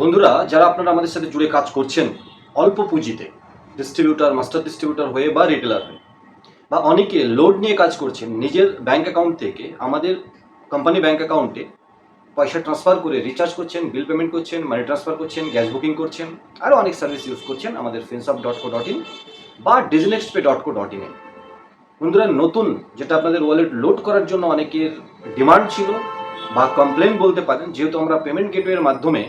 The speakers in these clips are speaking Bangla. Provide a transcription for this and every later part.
বন্ধুরা, যারা আপনারা আমাদের সাথে জুড়ে কাজ করছেন অল্প পুঁজিতে ডিস্ট্রিবিউটার মাস্টার ডিস্ট্রিবিউটার হয়ে বা রিটেলার হয়ে, বা অনেকে লোড নিয়ে কাজ করছেন, নিজের ব্যাংক অ্যাকাউন্ট থেকে আমাদের কোম্পানি ব্যাংক অ্যাকাউন্টে পয়সা ট্রান্সফার করে রিচার্জ করছেন বিল পেমেন্ট করছেন মানি ট্রান্সফার করছেন গ্যাস বুকিং করছেন, আরও অনেক সার্ভিস ইউজ করছেন আমাদের ফিনসপ ডট কো ডট ইন বা ডিজনেক্স পে ডট কো ডট ইনে বন্ধুরা, নতুন যেটা আপনাদের ওয়ালেট লোড করার জন্য অনেকের ডিমান্ড ছিল, বা কমপ্লেন বলতে পারেন, যেহেতু আমরা পেমেন্ট গেটওয়ের মাধ্যমে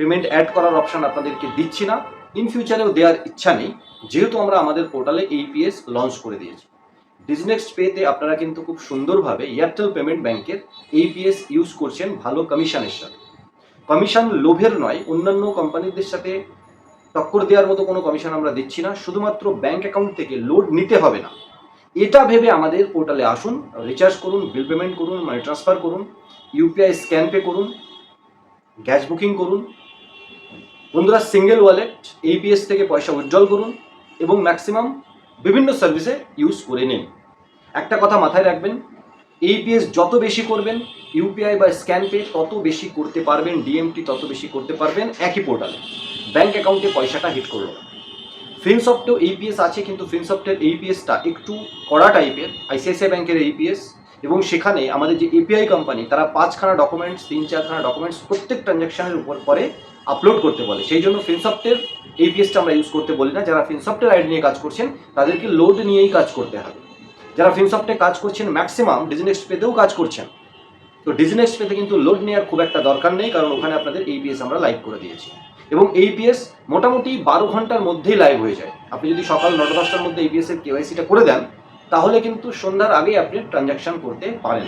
পেমেন্ট অ্যাড করার অপশন আপনাদেরকে দিচ্ছি না। ইন ফিউচারেও দেওয়ার ইচ্ছা নেই। যেহেতু আমরা আমাদের পোর্টালে এইপিএস লঞ্চ করে দিয়েছি। ডিজনেক্সট পেতে আপনারা কিন্তু খুব সুন্দরভাবে এয়ারটেল পেমেন্ট ব্যাংকের এইপিএস ইউজ করছেন ভালো কমিশনের সাথে। কমিশন লোভের নয়, অন্যান্য কোম্পানিদের সাথে টক্কর দেওয়ার মতো কোনো কমিশন আমরা দিচ্ছি না। শুধুমাত্র ব্যাংক অ্যাকাউন্ট থেকে লোড নিতে হবে না। এটা ভেবে আমাদের পোর্টালে আসুন রিচার্জ করুন বিল পেমেন্ট করুন মানি ট্রান্সফার করুন ইউপিআই স্ক্যান পে করুন গ্যাস বুকিং করুন বন্ধুরা সিঙ্গেল ওয়ালেট এইপিএস থেকে পয়সা উজ্জ্বল করুন এবং ম্যাক্সিমাম বিভিন্ন সার্ভিসে ইউজ করে নিন। একটা কথা মাথায় রাখবেন এইপিএস যত বেশি করবেন ইউপিআই বা স্ক্যান পে তত বেশি করতে পারবেন ডিএমটি তত বেশি করতে পারবেন একই পোর্টালে ব্যাঙ্ক অ্যাকাউন্টে পয়সাটা হিট করল ফিনসফটেও এইপিএস আছে, কিন্তু ফিনসফটের এইপিএসটা একটু কড়া টাইপের আইসিআইসিআই ব্যাংকের এইপিএস এবং সেখানে আমাদের যে এপিআই কোম্পানি তারা পাঁচখানা ডকুমেন্টস তিন চারখানা ডকুমেন্টস প্রত্যেক ট্রানজ্যাকশনের উপর পরে আপলোড করতে বলে। সেই জন্য ফিনসফটের এইপিএসটা আমরা ইউজ করতে বলি না। যারা ফিনসফটের আইডি নিয়ে কাজ করছেন, তাদেরকে লোড নিয়েই কাজ করতে হবে। যারা ফিনসফটে কাজ করছেন ম্যাক্সিমাম ডিজনেক্স পেতেও কাজ করছেন। তো ডিজনেক্স পেতে কিন্তু লোড নেওয়ার খুব একটা দরকার নেই, কারণ ওখানে আপনাদের এইপিএস আমরা লাইভ করে দিয়েছি। এবং এইপিএস মোটামুটি বারো ঘণ্টার মধ্যেই লাইভ হয়ে যায়। আপনি যদি সকাল নটা দশটার মধ্যে এইপিএস এর কেওয়াইসিটা করে দেন, তাহলে কিন্তু সন্ধ্যার আগেই আপনি ট্রানজ্যাকশন করতে পারেন।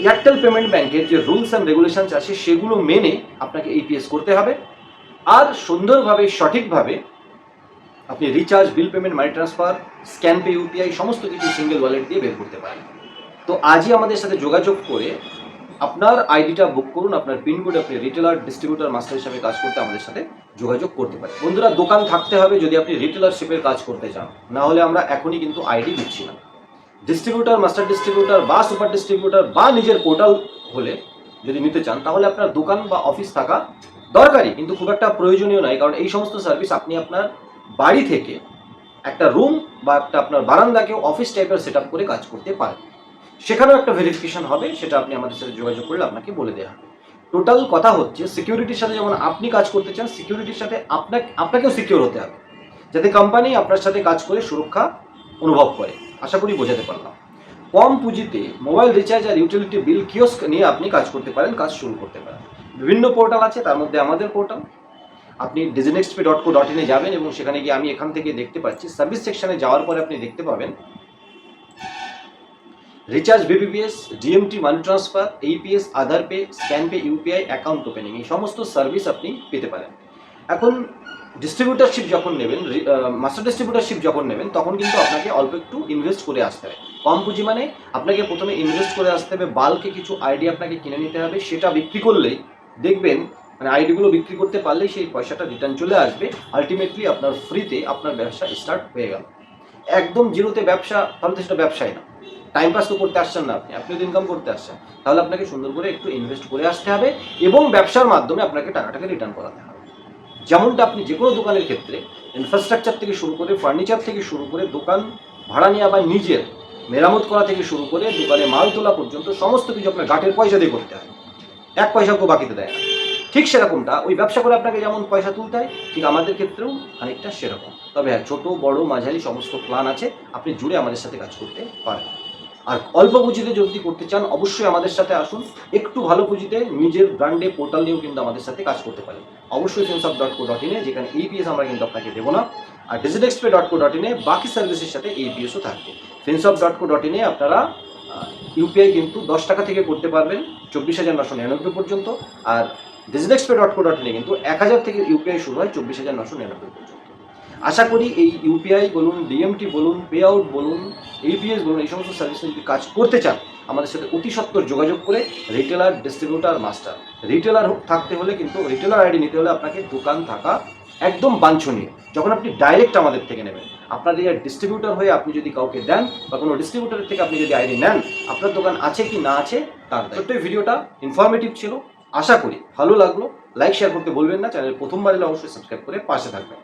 এয়ারটেল পেমেন্ট ব্যাংকের যে রুলস অ্যান্ড রেগুলেশনস আছে, সেগুলো মেনে আপনাকে এইপিএস করতে হবে। আর সুন্দরভাবে, সঠিকভাবে আপনি recharge bill payment money transfer scan pay UPI সমস্ত কিছু সিঙ্গেল ওয়ালেট দিয়ে বের করতে পারেন। তো আজই আমাদের সাথে যোগাযোগ করে আপনার আইডিটা বুক করুন, আপনার পিনকোড আপনি রিটেলার ডিস্ট্রিবিউটার মাস্টার হিসাবে কাজ করতে আমাদের সাথে যোগাযোগ করতে পারেন। বন্ধুরা, দোকান থাকতে হবে যদি আপনি রিটেলারশিপের কাজ করতে চান। না হলে আমরা এখনই কিন্তু আইডি দিচ্ছি না। ডিস্ট্রিবিউটার মাস্টার ডিস্ট্রিবিউটার বা সুপার ডিস্ট্রিবিউটার বা নিজের পোর্টাল হলে যদি নিতে চান, তাহলে আপনার দোকান বা অফিস থাকা দরকারি কিন্তু খুব একটা প্রয়োজনীয় নয়, কারণ এই সমস্ত সার্ভিস আপনি আপনার বাড়ি থেকে একটা রুম বা একটা আপনার বারান্দাকেও অফিস টাইপের সেট করে কাজ করতে পারেন। সেখানেও একটা ভেরিফিকেশন হবে, সেটা আপনি আমাদের সাথে যোগাযোগ করলে আপনাকে বলে দেওয়া হবে। টোটাল কথা হচ্ছে সিকিউরিটির সাথে যেমন আপনি কাজ করতে চান সিকিউরিটির সাথে আপনাকে, আপনাকেও সিকিউর হতে হবে। যাতে কোম্পানি আপনার সাথে কাজ করে সুরক্ষা অনুভব করে। আশা করি বোঝাতে পারলাম। কম পুঁজিতে মোবাইল রিচার্জ আর ইউটিলিটি বিল কিওস্ক নিয়ে আপনি কাজ করতে পারেন, কাজ শুরু করতে পারেন। বিভিন্ন পোর্টাল আছে, তার মধ্যে আমাদের পোর্টাল। আপনি ডিজিনেক্সপে ডট কো ডট ইনে যাবেন এবং সেখানে গিয়ে আমি এখান থেকে দেখতে পাচ্ছি, সার্ভিস সেকশনে যাওয়ার পরে আপনি দেখতে পাবেন recharge BBPS DMT money transfer AEPS Aadhaar pay, scan pay, UPI, account opening, এই সমস্ত সার্ভিস আপনি পেতে পারেন। এখন ডিস্ট্রিবিউটারশিপ যখন নেবেন মাস্টার ডিস্ট্রিবিউটারশিপ যখন নেবেন, তখন কিন্তু আপনাকে অল্প একটু ইনভেস্ট করে আসতে হবে। কম পুঁজি মানে আপনাকে প্রথমে ইনভেস্ট করে আসতে হবে বাল্কে কিছু আইডি আপনাকে কিনে নিতে হবে, সেটা বিক্রি করলেই দেখবেন মানে আইডিগুলো বিক্রি করতে পারলেই সেই পয়সাটা রিটার্ন চলে আসবে আলটিমেটলি আপনার ফ্রিতে আপনার ব্যবসা স্টার্ট হয়ে গেল। একদম জিরোতে ব্যবসা, তাহলে তো সেটা ব্যবসায় না। টাইম পাস তো করতে আসছেন না আপনি আপনি ইনকাম করতে আসছেন। তাহলে আপনাকে সুন্দর করে একটু ইনভেস্ট করে আসতে হবে এবং ব্যবসার মাধ্যমে আপনাকে টাকাটাকে রিটার্ন করাতে হবে। যেমনটা আপনি যে কোনো দোকানের ক্ষেত্রে ইনফ্রাস্ট্রাকচার থেকে শুরু করে ফার্নিচার থেকে শুরু করে দোকান ভাড়া নেওয়া বা নিজের মেরামত করা থেকে শুরু করে দোকানে মাল তোলা পর্যন্ত সমস্ত কিছু আপনার গাটের পয়সা দিয়ে করতে হয়। এক পয়সাকেও বাকিতে দেয় না। ঠিক সেরকমটা ওই ব্যবসা করে আপনাকে যেমন পয়সা তুলতে হয়, ঠিক আমাদের ক্ষেত্রেও খানিকটা সেরকম। তবে হ্যাঁ ছোটো, বড়, মাঝারি সমস্ত প্ল্যান আছে, আপনি জুড়ে আমাদের সাথে কাজ করতে পারেন। আর অল্প পুঁজিতে যদি করতে চান, অবশ্যই আমাদের সাথে আসুন। একটু ভালো পুঁজিতে নিজের ব্র্যান্ডে পোর্টাল নিয়েও কিন্তু আমাদের সাথে কাজ করতে পারেন। অবশ্যই sense of dot co dot ইনে যেখানে এইপিএস আমরা কিন্তু আপনাকে দেবো না। আর ডিজিটেক্সপে ডট কো ডট ইনে বাকি সার্ভিসের সাথে এইপিএসও থাকবে। Sense of dot co dot ইনে আপনারা ইউপিআই কিন্তু দশ টাকা থেকে করতে পারবেন, চব্বিশ হাজার নশো নিরানব্বই পর্যন্ত। আর ডিজিটেক্সপে ডট কো ডট ইনে কিন্তু এক হাজার থেকে ইউপিআই শুরু হয়, চব্বিশ হাজার নশো নিরানব্বই পর্যন্ত। আশা করি এই ইউপিআই বলুন, ডিএমটি বলুন পে আউট বলুন এইপিএস বলুন, এই সমস্ত সার্ভিসে যদি কাজ করতে চান, আমাদের সাথে অতি সত্বর যোগাযোগ করে রিটেলার ডিস্ট্রিবিউটার মাস্টার রিটেলার থাকতে হলে কিন্তু রিটেলার আইডি নিতে হলে আপনাকে দোকান থাকা একদম বাঞ্ছনীয়। যখন আপনি ডাইরেক্ট আমাদের থেকে নেবেন, আপনার এই ডিস্ট্রিবিউটার হয়ে আপনি যদি কাউকে দেন বা কোনো ডিস্ট্রিবিউটারের থেকে আপনি যদি আইডি নেন, আপনার দোকান আছে কি না আছে, তার ছোট্ট ভিডিওটা ইনফরমেটিভ ছিল। আশা করি ভালো লাগল। লাইক শেয়ার করতে বলবেন না। চ্যানেল প্রথমবার এলে অবশ্যই সাবস্ক্রাইব করে পাশে থাকবেন।